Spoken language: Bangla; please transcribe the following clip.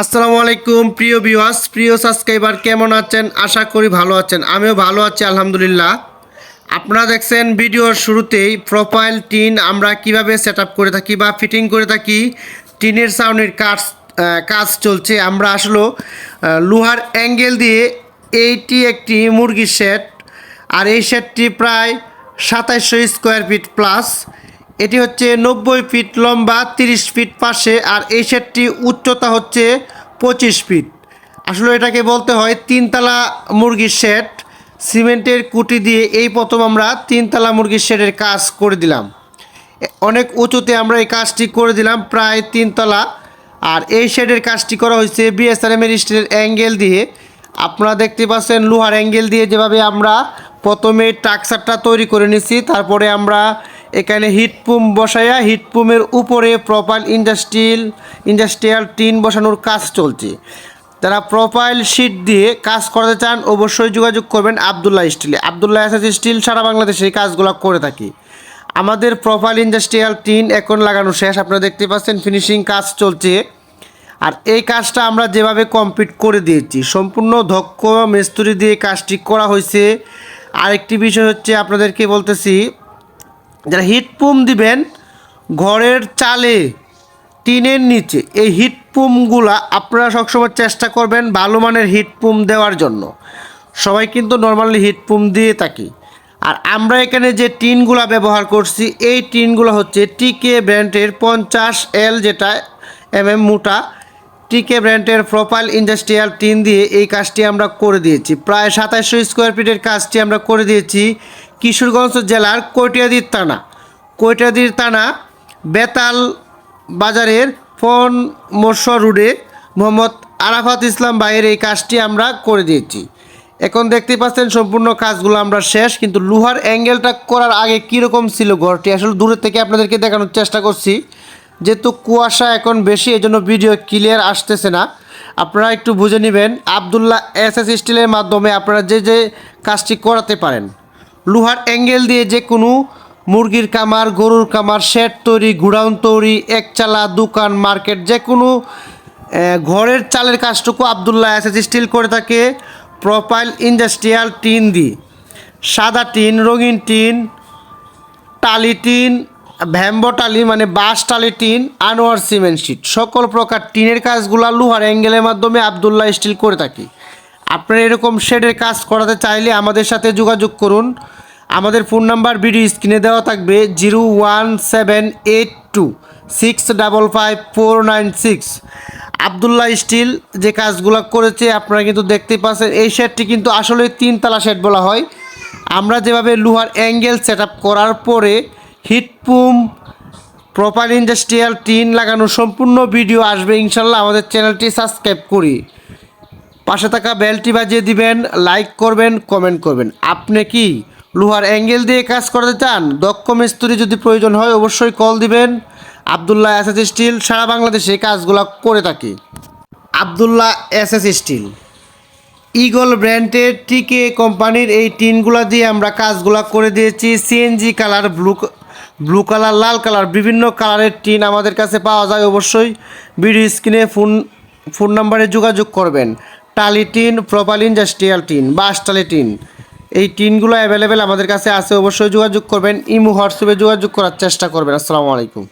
আসসালামু আলাইকুম, প্রিয় ভিউয়ার্স প্রিয় সাবস্ক্রাইবার কেমন আছেন? আশা করি ভালো আছেন। আমিও ভালো আছি, আলহামদুলিল্লাহ। আপনারা দেখছেন ভিডিওর শুরুতেই প্রোফাইল টিন আমরা কীভাবে সেট করে থাকি বা ফিটিং করে থাকি। টিনের সাউন্ডের কাজ কাজ চলছে। আমরা আসলো লোহার অ্যাঙ্গেল দিয়ে এইটি একটি মুরগির শেড আর এই শেডটি প্রায় সাতাইশশো স্কোয়ার ফিট প্লাস এটি হচ্ছে নব্বই ফিট লম্বা, তিরিশ ফিট পাশে, আর এই শেডটি উচ্চতা হচ্ছে পঁচিশ ফিট। আসলে এটাকে বলতে হয় তিনতলা মুরগির শেড সিমেন্টের কুটি দিয়ে এই প্রথম আমরা তিনতলা মুরগির শেডের কাজ করে দিলাম। অনেক উঁচুতে আমরা এই কাজটি করে দিলাম, প্রায় তিনতলা। আর এই শেডের কাজটি করা হয়েছে বিএসআরএমের স্টিলের অ্যাঙ্গেল দিয়ে। আপনারা দেখতে পাচ্ছেন লোহার অ্যাঙ্গেল দিয়ে যেভাবে আমরা প্রথমে টাকসারটা তৈরি করে নিছি তারপরে আমরা এখানে হিটপুম বসাইয়া হিটপুমের উপরে প্রপাইল ইন্ডাস্ট্রিয়াল ইন্ডাস্ট্রিয়াল টিন বসানোর কাজ চলছে। যারা প্রোফাইল শিট দিয়ে কাজ করতে চান, অবশ্যই যোগাযোগ করবেন আবদুল্লাহ স্টিলে। আবদুল্লাহ এসএস স্টিল সারা বাংলাদেশে এই কাজগুলো করে থাকি। আমাদের প্রোফাইল ইন্ডাস্ট্রিয়াল টিন এখন লাগানো শেষ, আপনারা দেখতে পাচ্ছেন ফিনিশিং কাজ চলছে। আর এই কাজটা আমরা যেভাবে কমপ্লিট করে দিয়েছি, সম্পূর্ণ দক্ষ মিস্ত্রি দিয়ে কাজটি করা হয়েছে। আরেকটি বিষয় হচ্ছে, আপনাদেরকে বলতেছি যারা হিটপুম দিবেন, ঘরের চালে, টিনের নিচে, এই হিটপুমগুলা আপনারা সবসময় চেষ্টা করবেন ভালো মানের হিটপুম দেওয়ার জন্য। সবাই কিন্তু নর্মালি হিটপুম দিয়ে থাকি। আর আমরা এখানে যে টিনগুলা ব্যবহার করছি, এই টিনগুলো হচ্ছে টিকে ব্র্যান্ডের পঞ্চাশ এল যেটা এম এম মোটা টিকে ব্র্যান্ডের প্রোফাইল ইন্ডাস্ট্রিয়াল টিন দিয়ে এই কাজটি আমরা করে দিয়েছি। প্রায় সাতাশশো স্কোয়ার ফিটের কাজটি আমরা করে দিয়েছি কিশোরগঞ্জ জেলার কৈটিয়াদির থানা। কৈটিয়াদির থানা বেতাল বাজারের ফোন মোর্শা রোডে মোহাম্মদ আরাফাত ইসলাম ভাইয়ের এই কাজটি আমরা করে দিয়েছি। এখন দেখতে পাচ্ছেন সম্পূর্ণ কাজগুলো আমরা শেষ, কিন্তু লোহার অ্যাঙ্গেলটা করার আগে কীরকম ছিল ঘরটি আসলে দূরের থেকে আপনাদেরকে দেখানোর চেষ্টা করছি। যেহেতু কুয়াশা এখন বেশি এই জন্য ভিডিও ক্লিয়ার আসতেছে না। আপনারা একটু বুঝে নেবেন, আবদুল্লাহ এস এস স্টিলের মাধ্যমে আপনারা যে যে কাজটি করাতে পারেন। লোহার অ্যাঙ্গেল দিয়ে যে কোনো মুরগির কামার গরুর কামার শেড তৈরি, গুডাউন তৈরি একচালা দোকান, মার্কেট, যে কোনো ঘরের চালের কাজটুকু আবদুল্লাহ এস এস স্টিল করে থাকে। প্রোফাইল ইন্ডাস্ট্রিয়াল টিন দিয়ে। সাদা টিন, রঙিন টিন, টালি টিন ভ্যাম্বো টালি মানে বাঁশ, টালি, টিন, আনোয়ার, সিমেন্ট শিট সকল প্রকার টিনের কাজগুলো লোহার অ্যাঙ্গেলের মাধ্যমে আবদুল্লাহ স্টিল করে থাকি। আপনারা এরকম শেডের কাজ করাতে চাইলে আমাদের সাথে যোগাযোগ করুন। আমাদের ফোন নাম্বার ভিডিও স্ক্রিনে দেওয়া থাকবে zero one seven eight two six double five four nine six. Abdullah steel যে কাজগুলো করেছে আপনারা কিন্তু দেখতেই পাচ্ছেন, এই শেডটি কিন্তু আসলে তিনতলা শেড বলা হয়। আমরা যেভাবে লোহার অ্যাঙ্গেল সেট করার পরে হিটপুম প্রপার ইন্ডাস্ট্রিয়াল টিন লাগানো সম্পূর্ণ ভিডিও আসবে ইনশাল্লাহ আমাদের চ্যানেলটি সাবস্ক্রাইব করি। পাশে থাকা বেলটি বাজিয়ে দিবেন, লাইক করবেন, কমেন্ট করবেন। আপনি কি লোহার অ্যাঙ্গেল দিয়ে কাজ করতে চান? দক্ষ মিস্ত্রি যদি প্রয়োজন হয় অবশ্যই কল দিবেন। আবদুল্লাহ এস এস স্টিল সারা বাংলাদেশে কাজগুলো করে থাকি। Abdullah S S steel. Eagle ব্র্যান্ডের টিকে কোম্পানির এই টিনগুলো দিয়ে আমরা কাজগুলো করে দিয়েছি। CNG colour blue blue colour, লাল কালার, বিভিন্ন কালারের টিন আমাদের কাছে পাওয়া যায় অবশ্যই। ভিডিও স্ক্রিনে ফোন ফোন নাম্বারে যোগাযোগ করবেন। টালি টিন, প্রপাল ইন্ডাস্ট্রিয়াল টিন বাস টালি টিন, এই টিনগুলো অ্যাভেলেবেল আমাদের কাছে আছে, অবশ্যই যোগাযোগ করবেন। ইমো হোয়াটসঅ্যাপে যোগাযোগ করার চেষ্টা করবেন। আসসালামু আলাইকুম।